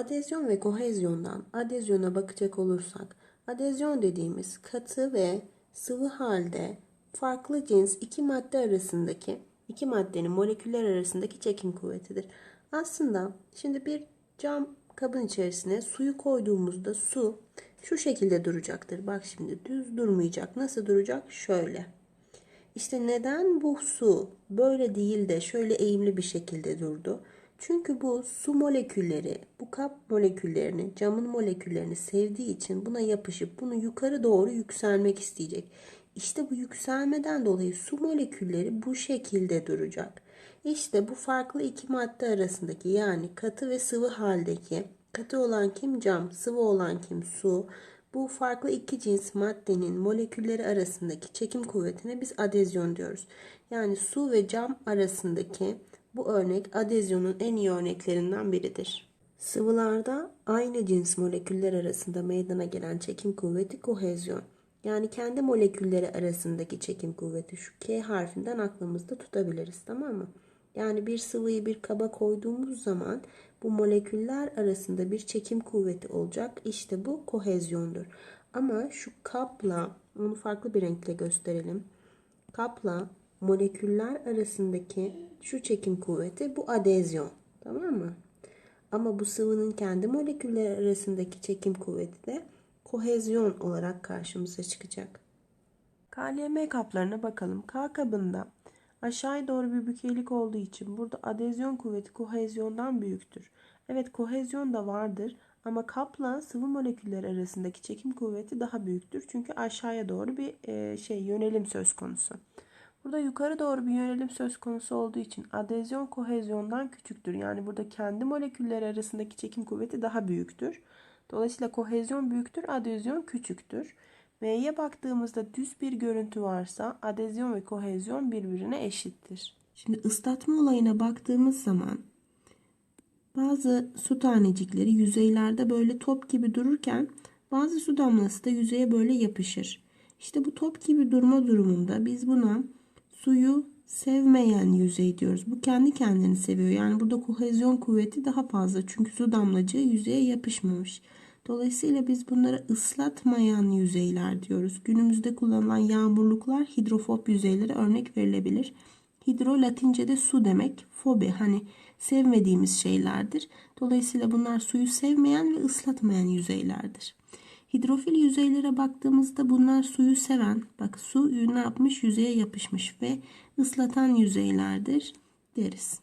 Adezyon ve kohezyondan adezyona bakacak olursak, adezyon dediğimiz katı ve sıvı halde farklı cins iki madde arasındaki iki maddenin moleküller arasındaki çekim kuvvetidir. Aslında şimdi bir cam kabın içerisine suyu koyduğumuzda su şu şekilde duracaktır. Bak şimdi düz durmayacak. Nasıl duracak? Şöyle. İşte neden bu su böyle değil de şöyle eğimli bir şekilde durdu? Çünkü bu su molekülleri, bu kap moleküllerini, camın moleküllerini sevdiği için buna yapışıp bunu yukarı doğru yükselmek isteyecek. İşte bu yükselmeden dolayı su molekülleri bu şekilde duracak. İşte bu farklı iki madde arasındaki yani katı ve sıvı haldeki katı olan kim cam, sıvı olan kim su. Bu farklı iki cins maddenin molekülleri arasındaki çekim kuvvetine biz adezyon diyoruz. Yani su ve cam arasındaki bu örnek adezyonun en iyi örneklerinden biridir. Sıvılarda aynı cins moleküller arasında meydana gelen çekim kuvveti kohezyon. Yani kendi molekülleri arasındaki çekim kuvveti şu K harfinden aklımızda tutabiliriz tamam mı? Yani bir sıvıyı bir kaba koyduğumuz zaman bu moleküller arasında bir çekim kuvveti olacak. İşte bu kohezyondur. Ama şu kapla onu farklı bir renkle gösterelim. Kapla moleküller arasındaki şu çekim kuvveti bu adezyon. Tamam mı? Ama bu sıvının kendi moleküller arasındaki çekim kuvveti de kohezyon olarak karşımıza çıkacak. KLM kaplarına bakalım. K kabında aşağıya doğru bir bükeylik olduğu için burada adezyon kuvveti kohezyondan büyüktür. Evet kohezyon da vardır ama kapla sıvı moleküller arasındaki çekim kuvveti daha büyüktür. Çünkü aşağıya doğru bir e, şey yönelim söz konusu. Burada yukarı doğru bir yönelim söz konusu olduğu için adezyon kohezyondan küçüktür. Yani burada kendi moleküller arasındaki çekim kuvveti daha büyüktür. Dolayısıyla kohezyon büyüktür, adezyon küçüktür. M'ye baktığımızda düz bir görüntü varsa adezyon ve kohezyon birbirine eşittir. Şimdi ıslatma olayına baktığımız zaman bazı su tanecikleri yüzeylerde böyle top gibi dururken bazı su damlası da yüzeye böyle yapışır. İşte bu top gibi durma durumunda biz buna suyu sevmeyen yüzey diyoruz. Bu kendi kendini seviyor. Yani burada kohezyon kuvveti daha fazla. Çünkü su damlacığı yüzeye yapışmamış. Dolayısıyla biz bunlara ıslatmayan yüzeyler diyoruz. Günümüzde kullanılan yağmurluklar hidrofob yüzeylere örnek verilebilir. Hidro latince'de su demek. Fobi hani sevmediğimiz şeylerdir. Dolayısıyla bunlar suyu sevmeyen ve ıslatmayan yüzeylerdir. Hidrofil yüzeylere baktığımızda bunlar suyu seven, bak su ne yapmış yüzeye yapışmış ve ıslatan yüzeylerdir deriz.